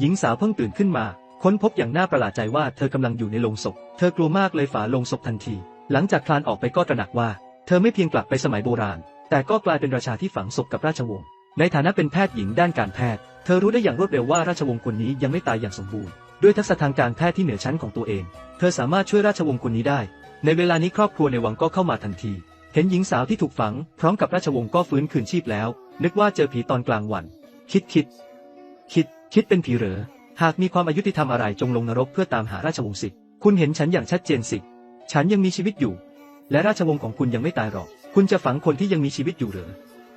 หญิงสาวเพิ่งตื่นขึ้นมา ค้นพบอย่างน่าประหลาดใจว่าเธอกำลังอยู่ในโลงศพ เธอกลัวมากเลยฝาโลงศพทันที หลังจากคลานออกไปก็ตระหนักว่า เธอไม่เพียงกลับไปสมัยโบราณ แต่ก็กลายเป็นราชาที่ฝังศพกับราชวงศ์ ในฐานะเป็นแพทย์หญิงด้านการแพทย์ เธอรู้ได้อย่างรวดเร็วว่าราชวงศ์คนนี้ยังไม่ตายอย่างสมบูรณ์ ด้วยทักษะทางการแพทย์ที่เหนือชั้นของตัวเอง เธอสามารถช่วยราชวงศ์คนนี้ได้ ในเวลานี้ครอบครัวในวังก็เข้ามาทันที เห็นหญิงสาวที่ถูกฝัง พร้อมกับราชวงศ์ก็ฟื้นคืนชีพแล้ว นึกว่าเจอผีตอนกลางวัน คิดคิด คิด คิดเป็นผีเหรอ หากมีความอายุติธรรมอะไรจงลงนรกเพื่อตามหาราชวงศ์สิ คุณเห็นฉันอย่างชัดเจนสิ ฉันยังมีชีวิตอยู่ และราชวงศ์ของคุณยังไม่ตายหรอก คุณจะฝังคนที่ยังมีชีวิตอยู่เหรอ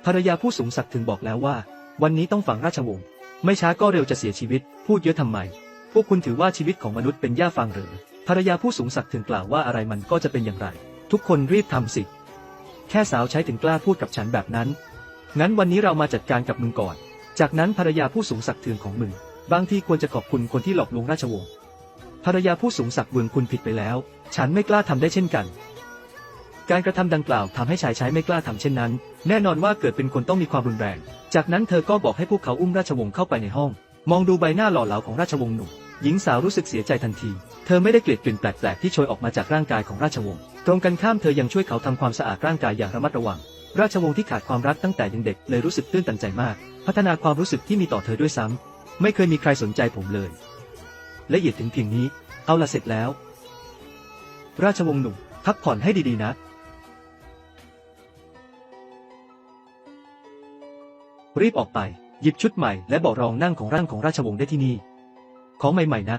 ภรรยาผู้สูงศักดิ์ถึงบอกแล้วว่า วันนี้ต้องฝังราชวงศ์ ไม่ช้าก็เร็วจะเสียชีวิต พูดเยอะทำไม พวกคุณถือว่าชีวิตของมนุษย์เป็นหญ้าฟางหรือ ภรรยาผู้สูงศักดิ์ถึงกล่าวว่าอะไรมันก็จะเป็นอย่างไร ทุกคนรีบทำสิ แค่สาวใช้ถึงกล้าพูดกับฉันแบบนั้น งั้นวันนี้เรามาจัดการกับมึงก่อน จากนั้นภรรยาผู้สูงศักดิ์เถืองของมึง บางทีควรจะขอบคุณคนที่หลอกลวงราชวงศ์ภรรยาผู้สูงศักดิ์เวืองคุณผิดไปแล้ว ฉันไม่กล้าทำได้เช่นกัน การกระทำดังกล่าวทำให้ชายใช้ไม่กล้าทำเช่นนั้น แน่นอนว่าเกิดเป็นคนต้องมีความรุนแรง จากนั้นเธอก็บอกให้พวกเขาอุ้มราชวงศ์เข้าไปในห้อง มองดูใบหน้าหล่อเหลาของราชวงศ์หนุ่มหญิงสาวรู้สึกเสียใจทันที เธอไม่ได้เกลียดกลิ่นแปลกๆที่โชยออกมาจากร่างกายของราชวงศ์ ตรงกันข้ามเธอยังช่วยเขาทำความสะอาดร่างกายอย่างระมัดระวัง ราชวงศ์ที่ขาดความรักตั้งแต่ยังเด็กเลยรู้สึกตื้นตันใจมาก พัฒนาความรู้สึกที่มีต่อเธอด้วยซ้ำไม่เคยมีใครสนใจผมเลย ละเอียดถึงเพียงนี้ เอาละเสร็จแล้ว ราชวงศ์หนุ่มพักผ่อนให้ดีๆนะ รีบออกไป หยิบชุดใหม่และเบาะรองนั่งของร่างของราชวงศ์ได้ที่นี่ ของใหม่ๆนะ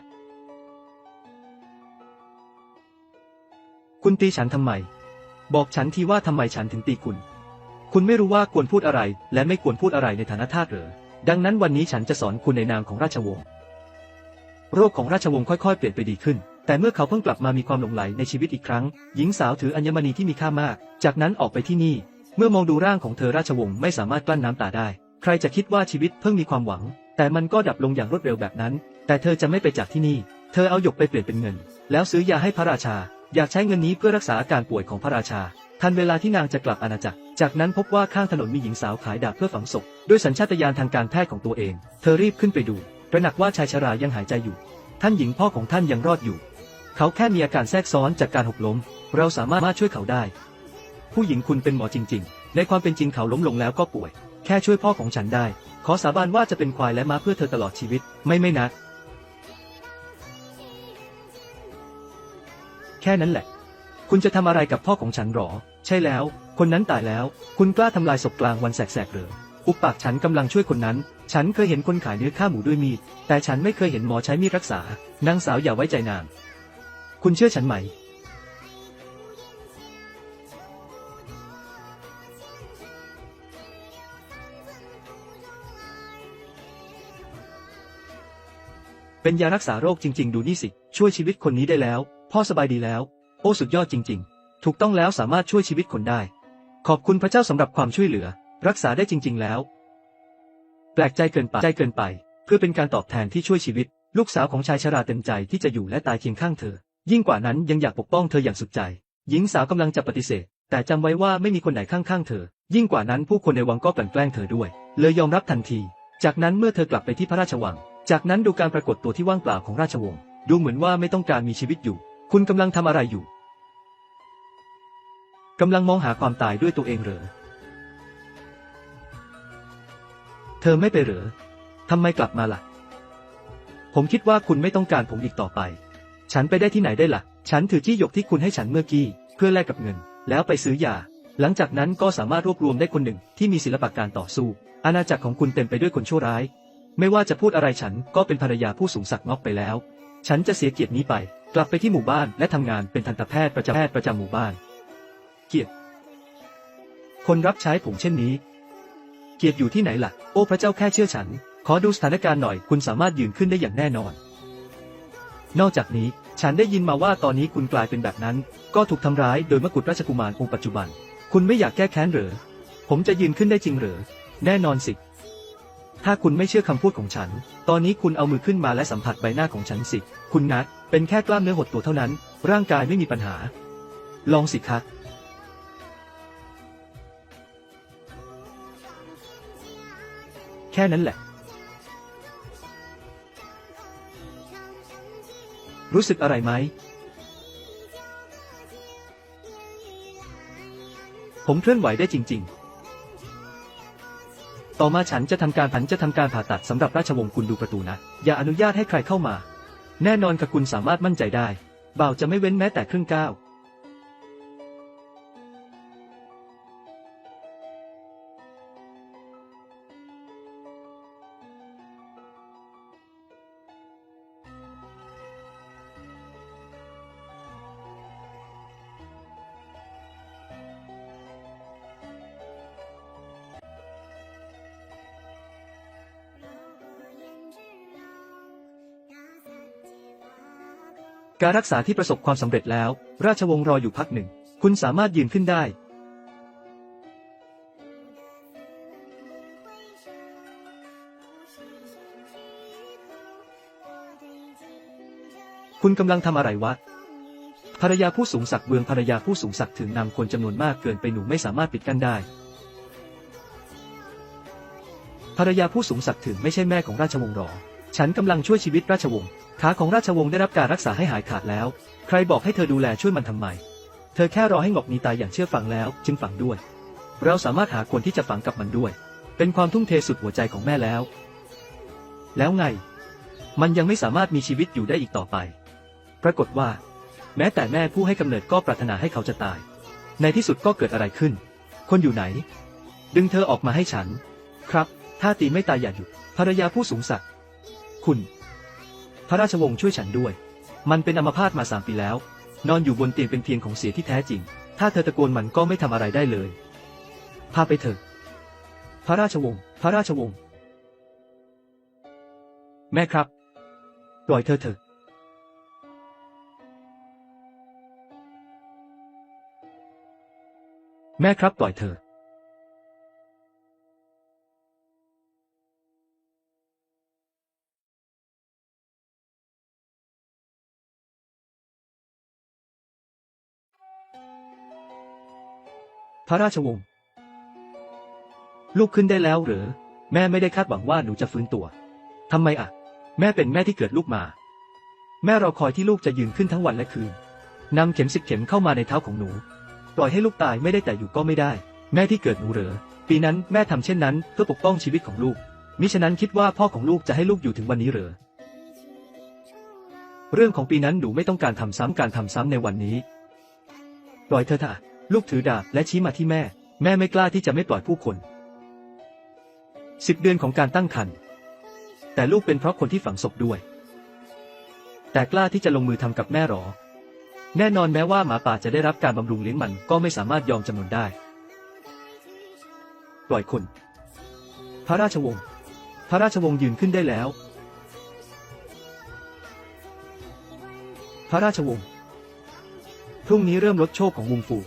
คุณตีฉันทำไม บอกฉันทีว่าทำไมฉันถึงตีคุณ คุณไม่รู้ว่าควรพูดอะไร และไม่ควรพูดอะไรในฐานะทาสเหรอ ดังนั้นวันนี้ฉันจะสอนคุณในนามของราชวงศ์ โรคของราชวงศ์ค่อยๆ เปลี่ยนไปดีขึ้น แต่เมื่อเขาเพิ่งกลับมามีความหลงใหลในชีวิตอีกครั้ง หญิงสาวถืออัญมณีที่มีค่ามาก จากนั้นออกไปที่นี่ เมื่อมองดูร่างของเธอราชวงศ์ไม่สามารถกลั้นน้ำตาได้ ใครจะคิดว่าชีวิตเพิ่งมีความหวัง แต่มันก็ดับลงอย่างรวดเร็วแบบนั้น แต่เธอจะไม่ไปจากที่นี่ เธอเอาหยกไปเปลี่ยนเป็นเงิน แล้วซื้อยาให้พระราชา อยากใช้เงินนี้เพื่อรักษาอาการป่วยของพระราชา ทันเวลาที่นางจะกลับอาณาจักร จากนั้นพบว่าข้างถนนมีหญิงสาวขายดาบเพื่อฝังศพ ด้วยสัญชาตญาณทางการแพทย์ของตัวเอง เธอรีบขึ้นไปดูตระหนักว่าชายชรายังหายใจอยู่ ท่านหญิงพ่อของท่านยังรอดอยู่ เขาแค่มีอาการแทรกซ้อนจากการหกล้ม เราสามารถช่วยเขาได้ ผู้หญิงคุณเป็นหมอจริง ๆ ในความเป็นจริงเขาล้มลงแล้วก็ป่วย แค่ช่วยพ่อของฉันได้ ขอสาบานว่าจะเป็นควายและม้าเพื่อเธอตลอดชีวิต ไม่ไม่นะแค่นั้นแหละ คุณจะทำอะไรกับพ่อของฉันหรอ ใช่แล้ว คนนั้นตายแล้ว คุณกล้าทำลายศพกลางวันแสกๆหรืออุปปากฉันกำลังช่วยคนนั้น ฉันเคยเห็นคนขายเนื้อข้าหมูด้วยมีด แต่ฉันไม่เคยเห็นหมอใช้มีดรักษา นางสาวอย่าไว้ใจนาง คุณเชื่อฉันไหม เป็นยารักษาโรคจริง ๆ ดูนี่สิ ช่วยชีวิตคนนี้ได้แล้ว พ่อสบายดีแล้ว อ้สุดยอดจริง ๆ ถูกต้องแล้วสามารถช่วยชีวิตคนได้ ขอบคุณพระเจ้าสำหรับความช่วยเหลือ รักษาได้จริง ๆ แล้ว แปลกใจเกินไปใจเกินไป เพื่อเป็นการตอบแทนที่ช่วยชีวิต ลูกสาวของชายชราเต็มใจที่จะอยู่และตายเคียงข้างเธอ ยิ่งกว่านั้นยังอยากปกป้องเธออย่างสุดใจ หญิงสาวกำลังจะปฏิเสธ แต่จำไว้ว่าไม่มีคนไหนข้างๆเธอ ยิ่งกว่านั้นผู้คนในวังก็กลั่นแกล้งเธอด้วย เลยยอมรับทันที จากนั้นเมื่อเธอกลับไปที่พระราชวัง จากนั้นดูการปรากฏตัวที่ว่างเปล่าของราชวงศ์ดูเหมือนว่าไม่ต้องการมีชีวิตอยู่ คุณกำลังทำอะไรอยู่ กำลังมองหาความตายด้วยตัวเองเหรอ เธอไม่ไปเหรอทำไมกลับมาล่ะ ผมคิดว่าคุณไม่ต้องการผมอีกต่อไป ฉันไปได้ที่ไหนได้ล่ะ ฉันถือจี้หยกที่คุณให้ฉันเมื่อกี้ เพื่อแลกกับเงิน แล้วไปซื้อยา หลังจากนั้นก็สามารถรวบรวมได้คนหนึ่งที่มีศิลปะการต่อสู้ อาณาจักรของคุณเต็มไปด้วยคนชั่วร้าย ไม่ว่าจะพูดอะไรฉันก็เป็นภรรยาผู้สูงศักดิ์งอกไปแล้ว ฉันจะเสียเกียรตินี้ไป กลับไปที่หมู่บ้านและทำงานเป็นทันตแพทย์ประจำแพทย์ประจำหมู่บ้าน เกียรติ คนรับใช้ผมเช่นนี้ เกียรติอยู่ที่ไหนล่ะ โอ้พระเจ้าแค่เชื่อฉัน ขอดูสถานการณ์หน่อย คุณสามารถยืนขึ้นได้อย่างแน่นอน นอกจากนี้ ฉันได้ยินมาว่าตอนนี้คุณกลายเป็นแบบนั้น ก็ถูกทำร้ายโดยมกุฎราชกุมารองค์ปัจจุบัน คุณไม่อยากแก้แค้นเหรอผมจะยืนขึ้นได้จริงเหรอแน่นอนสิ ถ้าคุณไม่เชื่อคำพูดของฉัน ตอนนี้คุณเอามือขึ้นมาและสัมผัสใบหน้าของฉันสิ คุณนัด เป็นแค่กล้ามเนื้อหดตัวเท่านั้น ร่างกายไม่มีปัญหา ลองสิคะ แค่นั้นแหละ รู้สึกอะไรไหม ผมเคลื่อนไหวได้จริง ๆ ต่อมาฉันจะทำการผันจะทำการผ่าตัดสำหรับราชวงศ์คุณดูประตูนะ อย่าอนุญาตให้ใครเข้ามา แน่นอนค่ะคุณสามารถมั่นใจได้ บ่าวจะไม่เว้นแม้แต่ครึ่งก้าว การรักษาที่ประสบความสำเร็จแล้ว ราชวงศ์รออยู่พักหนึ่ง คุณสามารถยืนขึ้นได้ คุณกำลังทำอะไรวะภรรยาผู้สูงศักดิ์เบืองภรรยาผู้สูงศักดิ์ถึงนำคนจำนวนมากเกินไปหนูไม่สามารถปิดกั้นได้ ภรรยาผู้สูงศักดิ์ถึงไม่ใช่แม่ของราชวงศ์หรอ ฉันกำลังช่วยชีวิตราชวงศ์ ขาของราชวงศ์ได้รับการรักษาให้หายขาดแล้ว ใครบอกให้เธอดูแลช่วยมันทำไม เธอแค่รอให้งอกนีตายอย่างเชื่อฟังแล้ว จึงฝังด้วย เราสามารถหาคนที่จะฝังกับมันด้วย เป็นความทุ่มเทสุดหัวใจของแม่แล้ว แล้วไง มันยังไม่สามารถมีชีวิตอยู่ได้อีกต่อไป ปรากฏว่า แม้แต่แม่ผู้ให้กำเนิดก็ปรารถนาให้เขาจะตาย ในที่สุดก็เกิดอะไรขึ้น คนอยู่ไหน ดึงเธอออกมาให้ฉัน ครับ ถ้าตีไม่ตายอย่าหยุดภรรยาผู้สูงศักดิ์คุณ พระราชวงศ์ช่วยฉันด้วย มันเป็นอัมพาตมาสามปีแล้ว นอนอยู่บนเตียงเป็นเพียงของเสียที่แท้จริง ถ้าเธอตะโกนมันก็ไม่ทำอะไรได้เลย พาไปเถอะ พระราชวงศ์ พระราชวงศ์ แม่ครับ ปล่อยเธอเถอะแม่ครับปล่อยเธอ พระราชวงศ์ ลูกขึ้นได้แล้วหรือ แม่ไม่ได้คาดหวังว่าหนูจะฟื้นตัวทำไมอะแม่เป็นแม่ที่เกิดลูกมา แม่รอคอยที่ลูกจะยืนขึ้นทั้งวันและคืนนำเข็มสิบเข็มเข้ามาในเท้าของหนู ปล่อยให้ลูกตายไม่ได้แต่อยู่ก็ไม่ได้ แม่ที่เกิดหนูเหรอ ปีนั้นแม่ทำเช่นนั้นเพื่อปกป้องชีวิตของลูก มิฉะนั้นคิดว่าพ่อของลูกจะให้ลูกอยู่ถึงวันนี้เหรอ เรื่องของปีนั้นหนูไม่ต้องการทำซ้ำการทำซ้ำในวันนี้ ปล่อยเธอเถอะ ลูกถือดาบและชี้มาที่แม่ แม่ไม่กล้าที่จะไม่ปล่อยผู้คนสิบเดือนของการตั้งครรภ์แต่ลูกเป็นเพราะคนที่ฝังศพด้วย แต่กล้าที่จะลงมือทำกับแม่หรอ แน่นอนแม้ว่าหมาป่าจะได้รับการบำรุงเลี้ยงมันก็ไม่สามารถยอมจำนนได้ ปล่อยคน พระราชวงศ์ พระราชวงศ์ยืนขึ้นได้แล้ว พระราชวงศ์ พรุ่งนี้เริ่มลดโชคของวงฟู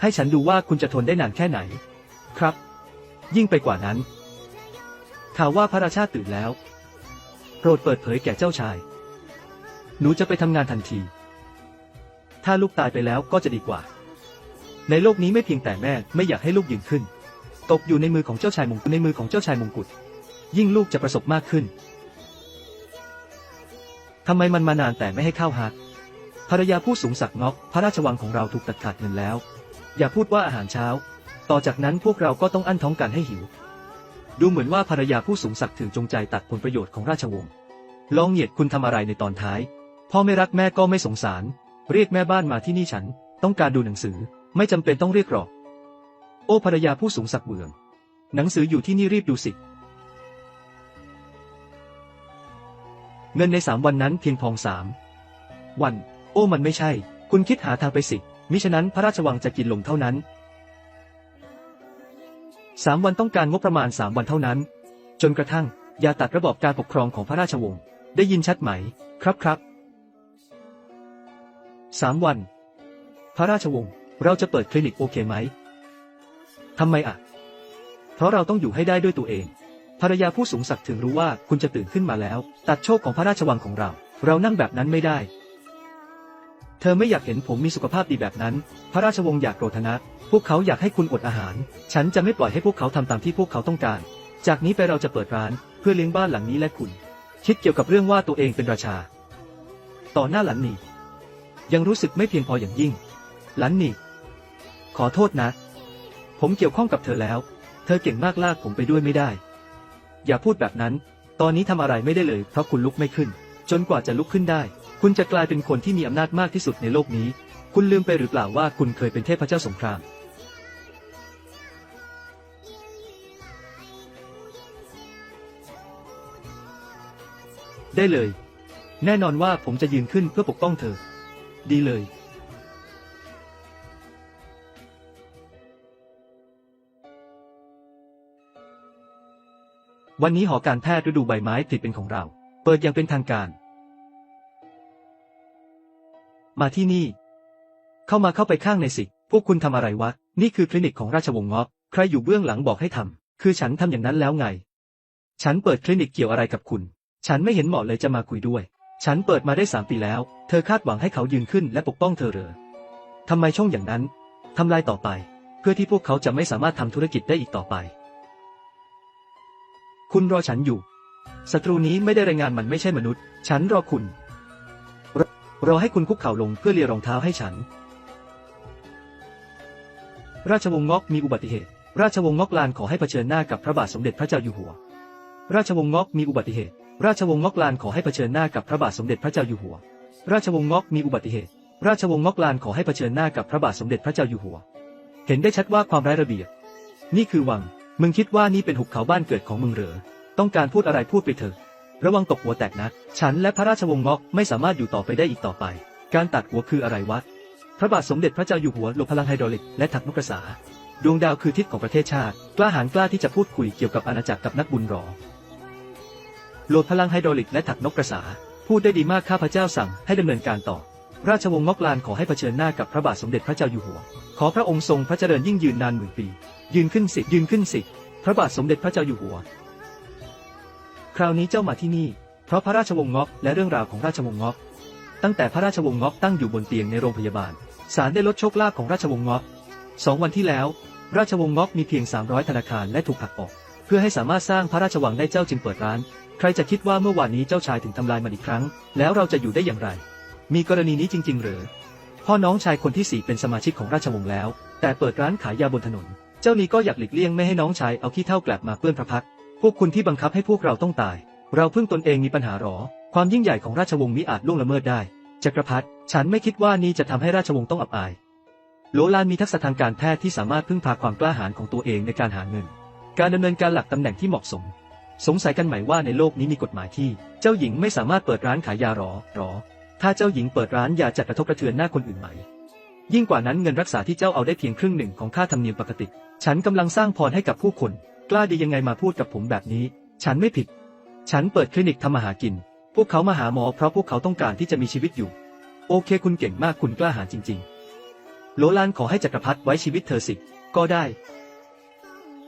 ให้ฉันดูว่าคุณจะทนได้นานแค่ไหน ครับ ยิ่งไปกว่านั้น ข่าวว่าพระราชาตื่นแล้ว โปรดเปิดเผยแก่เจ้าชาย หนูจะไปทำงานทันที ถ้าลูกตายไปแล้วก็จะดีกว่า ในโลกนี้ไม่เพียงแต่แม่ไม่อยากให้ลูกยืนขึ้น ตกอยู่ในมือของเจ้าชายมงกุฎในมือของเจ้าชายมงกุฎ ยิ่งลูกจะประสบมากขึ้นทำไมมันมานานแต่ไม่ให้เข้าฮักภรรยาผู้สูงศักดิ์นอกพระราชวังของเราถูกตัดขาดเงินแล้ว อย่าพูดว่าอาหารเช้า ต่อจากนั้นพวกเราก็ต้องอั้นท้องกันให้หิว ดูเหมือนว่าภรรยาผู้สูงศักดิ์ถึงจงใจตัดผลประโยชน์ของราชวงศ์ ลองเหยียดคุณทำอะไรในตอนท้าย พ่อไม่รักแม่ก็ไม่สงสาร เรียกแม่บ้านมาที่นี่ฉัน ต้องการดูหนังสือ ไม่จำเป็นต้องเรียกหรอก โอ้ภรรยาผู้สูงศักดิ์เบือง หนังสืออยู่ที่นี่รีบดูสิเงินในสามวันนั้นเพียงพองสามวัน โอ้มันไม่ใช่ คุณคิดหาทางไปสิ มิฉะนั้นพระราชวังจะกินลงเท่านั้นสามวันต้องการงบประมาณสามวันเท่านั้น จนกระทั่งอย่าตัดระบอบการปกครองของพระราชวงศ์ได้ยินชัดไหม ครับครับสามวัน พระราชวงศ์เราจะเปิดคลินิกโอเคไหมทำไมอะ เพราะเราต้องอยู่ให้ได้ด้วยตัวเอง ภรรยาผู้สูงศักดิ์ถึงรู้ว่าคุณจะตื่นขึ้นมาแล้ว ตัดโชคของพระราชวังของเรา เรานั่งแบบนั้นไม่ได้ เธอไม่อยากเห็นผมมีสุขภาพดีแบบนั้น พระราชวงศ์อยากโกรธนะ พวกเขาอยากให้คุณอดอาหาร ฉันจะไม่ปล่อยให้พวกเขาทำตามที่พวกเขาต้องการ จากนี้ไปเราจะเปิดร้านเพื่อเลี้ยงบ้านหลังนี้และคุณ คิดเกี่ยวกับเรื่องว่าตัวเองเป็นราชา ต่อหน้าหลันหนียังรู้สึกไม่เพียงพออย่างยิ่ง หลันหนีขอโทษนะ ผมเกี่ยวข้องกับเธอแล้ว เธอเก่งมากลากผมไปด้วยไม่ได้ อย่าพูดแบบนั้น ตอนนี้ทำอะไรไม่ได้เลย เพราะคุณลุกไม่ขึ้น จนกว่าจะลุกขึ้นได้ คุณจะกลายเป็นคนที่มีอำนาจมากที่สุดในโลกนี้ คุณลืมไปหรือเปล่าว่าคุณเคยเป็นเทพเจ้าสงคราม ได้เลย แน่นอนว่าผมจะยืนขึ้นเพื่อปกป้องเธอ ดีเลย วันนี้หอการแพทย์ฤดูใบไม้ผลิเป็นของเรา เปิดอย่างเป็นทางการ มาที่นี่ เข้ามาเข้าไปข้างในสิ พวกคุณทำอะไรวะ นี่คือคลินิกของราชวงศ์เงาะใครอยู่เบื้องหลังบอกให้ทำคือฉันทำอย่างนั้นแล้วไง ฉันเปิดคลินิกเกี่ยวอะไรกับคุณ ฉันไม่เห็นเหมาะเลยจะมาคุยด้วย ฉันเปิดมาได้สามปีแล้ว เธอคาดหวังให้เขายืนขึ้นและปกป้องเธอเหรอทำไมช่องอย่างนั้นทำลายต่อไป เพื่อที่พวกเขาจะไม่สามารถทำธุรกิจได้อีกต่อไป คุณรอฉันอยู่ศัตรูนี้ไม่ได้รายงานมันไม่ใช่มนุษย์ ฉันรอคุณ รรอให้คุณคุกเข่าลงเพื่อเลียรองเท้าให้ฉัน ราชวงศ์งอกมีอุบัติเหตุ ราชวงศ์งอกลานขอให้เผชิญหน้ากับพระบาทสมเด็จพระเจ้าอยู่หัว ราชวงศ์งอกมีอุบัติเหตุ ราชวงศ์งอกลานขอให้เผชิญหน้ากับพระบาทสมเด็จพระเจ้าอยู่หัว ราชวงศ์งอกมีอุบัติเหตุ ราชวงศ์งอกลานขอให้เผชิญหน้ากับพระบาทสมเด็จพระเจ้าอยู่หัว เห็นได้ชัดว่าความไร้ระเบียบ นี่คือวัง มึงคิดว่านี่เป็นหุบเขาบ้านเกิดของมึงเหรอ ต้องการพูดอะไรพูดไปเถอะ ระวังตกหัวแตกนะ ฉันและพระราชวงศ์งอกไม่สามารถอยู่ต่อไปได้อีกต่อไป การตัดหัวคืออะไรวะ พระบาทสมเด็จพระเจ้าอยู่หัวหลบพลังไฮดรอลิกและถักนกกระสา ดวงดาวคือทิศของประเทศชาติ กล้าหาญกล้าที่จะพูดคุยเกี่ยวกับอาณาจักรกับนักบุญหรอโหลดพลังไฮดรอลิกและถักนกกระสา พูดได้ดีมากข้าพเจ้าสั่งให้ดำเนินการต่อ ราชวงศ์งอกลานขอให้เผชิญหน้ากับพระบาทสมเด็จพระเจ้าอยู่หัว ขอพระองค์ทรงพระเจริญยิ่งยืนนานหมื่นปี ยืนขึ้นสิยืนขึ้นสิ พระบาทสมเด็จพระเจ้าอยู่หัว คราวนี้เจ้ามาที่นี่ เพราะพระราชวงศ์งอกและเรื่องราวของราชวงศ์งอก ตั้งแต่พระราชวงศ์งอกตั้งอยู่บนเตียงในโรงพยาบาล ศาลได้ลดโชคลาภของราชวงศ์งอกสองวันที่แล้ว ราชวงศ์งอกมีเพียง 300 ธนาคารและถูกผลักออก เพื่อให้สามารถสร้างพระราชวังได้เจ้าจึงเปิดร้าน ใครจะคิดว่าเมื่อวานนี้เจ้าชายถึงทำลายมันอีกครั้ง แล้วเราจะอยู่ได้อย่างไร มีกรณีนี้จริง ๆ หรือ พ่อน้องชายคนที่สี่เป็นสมาชิกของราชวงศ์แล้ว แต่เปิดร้านขายยาบนถนน เจ้านี้ก็อยากหลีกเลี่ยงไม่ให้น้องชายเอาขี้เท่ากลับมาเปื้อนพระพักตร พวกคุณที่บังคับให้พวกเราต้องตาย เราเพิ่งตนเองมีปัญหาหรอ ความยิ่งใหญ่ของราชวงศ์มิอาจล่วงละเมิดได้ จักรพรรดิ ฉันไม่คิดว่านี่จะทำให้ราชวงศ์ต้องอับอาย โลลานมีทักษะทางการแพทย์ที่สามารถพึ่งพาความกล้าหาญของตัวเองในการหาเงิน การดำเนินการหลักตำแหน่งที่เหมาะสม สงสัยกันไหมว่าในโลกนี้มีกฎหมายที่ เจ้าหญิงไม่สามารถเปิดร้านขายยาหรอหรอ ถ้าเจ้าหญิงเปิดร้านยาจะกระทบกระเทือนหน้าคนอื่นไหม ยิ่งกว่านั้นเงินรักษาที่เจ้าเอาได้เพียงครึ่งหนึ่งของค่าธรรมเนียมปกติ ฉันกำลังสร้างพรให้กับผู้คน กล้าดียังไงมาพูดกับผมแบบนี้ ฉันไม่ผิด ฉันเปิดคลินิกทำมาหากิน พวกเขามาหาหมอเพราะพวกเขาต้องการที่จะมีชีวิตอยู่ โอเคคุณเก่งมากคุณกล้าหาญจริง ๆ โลลานขอให้จักรพรรดิไว้ชีวิตเธอสิ ก็ได้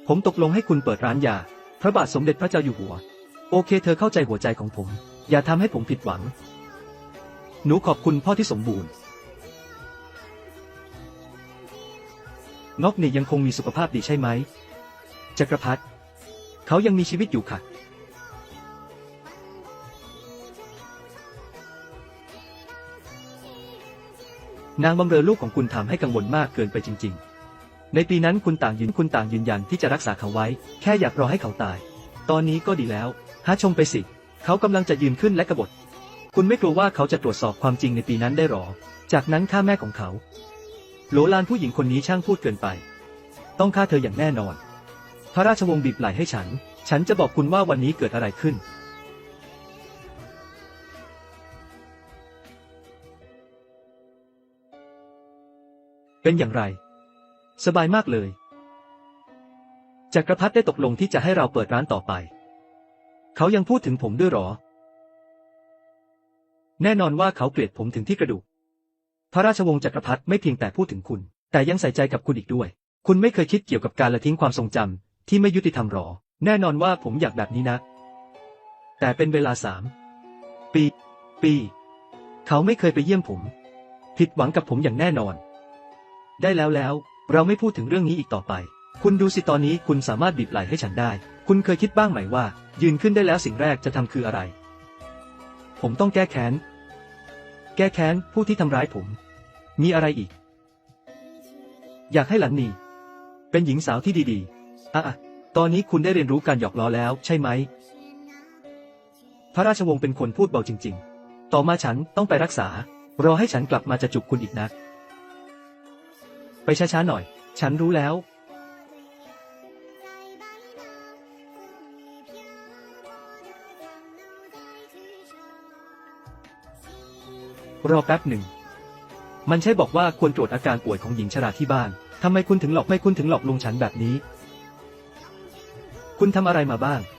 ผมตกลงให้คุณเปิดร้านยา พระบาทสมเด็จพระเจ้าอยู่หัว โอเค เธอเข้าใจหัวใจของผม อย่าทำให้ผมผิดหวัง หนูขอบคุณพ่อที่สมบูรณ์งอกนี่ยังคงมีสุขภาพดีใช่ไหม จักรพรรดิเขายังมีชีวิตอยู่ค่ะ นางบำเรอลูกของคุณทำให้กังวลมากเกินไปจริง ๆ ในปีนั้นคุณต่างยืนคุณต่างยืนยันที่จะรักษาเขาไว้ แค่อยากรอให้เขาตาย ตอนนี้ก็ดีแล้วฮะชมไปสิ เขากำลังจะยืนขึ้นและกบฏ คุณไม่กลัวว่าเขาจะตรวจสอบความจริงในปีนั้นได้หรอ จากนั้นฆ่าแม่ของเขาโหลลานผู้หญิงคนนี้ช่างพูดเกินไป ต้องฆ่าเธออย่างแน่นอน พระราชวงศ์บีบไหลให้ฉัน ฉันจะบอกคุณว่าวันนี้เกิดอะไรขึ้น เป็นอย่างไร สบายมากเลย จักรพรรดิได้ตกลงที่จะให้เราเปิดร้านต่อไป เขายังพูดถึงผมด้วยหรอ แน่นอนว่าเขาเกลียดผมถึงที่กระดูก พระราชวงศ์จักรพรรดิไม่เพียงแต่พูดถึงคุณ แต่ยังใส่ใจกับคุณอีกด้วย คุณไม่เคยคิดเกี่ยวกับการละทิ้งความทรงจำ ที่ไม่ยุติธรรมหรอ แน่นอนว่าผมอยากแบบนี้นะ แต่เป็นเวลาสามปี ปี เขาไม่เคยไปเยี่ยมผม ผิดหวังกับผมอย่างแน่นอน ได้แล้วแล้ว เราไม่พูดถึงเรื่องนี้อีกต่อไป คุณดูสิตอนนี้คุณสามารถบีบไหล่ให้ฉันได้ คุณเคยคิดบ้างไหมว่า ยืนขึ้นได้แล้วสิ่งแรกจะทำคืออะไร ผมต้องแก้แค้น แก้แค้นผู้ที่ทำร้ายผม มีอะไรอีก อยากให้หลันนีเป็นหญิงสาวที่ดีๆ อะตอนนี้คุณได้เรียนรู้การหยอกล้อแล้วใช่ไหม พระราชวงศ์เป็นคนพูดเบาจริง ๆ ต่อมาฉันต้องไปรักษา รอให้ฉันกลับมาจะจุบคุณอีกนะ ไปช้าๆหน่อย ฉันรู้แล้ว รอแป๊บหนึ่ง มันใช่บอกว่าควรตรวจอาการป่วยของหญิงชราที่บ้าน ทำไมคุณถึงหลอกไม่คุณถึงหลอกลวงฉันแบบนี้ คุณทำอะไรมาบ้าง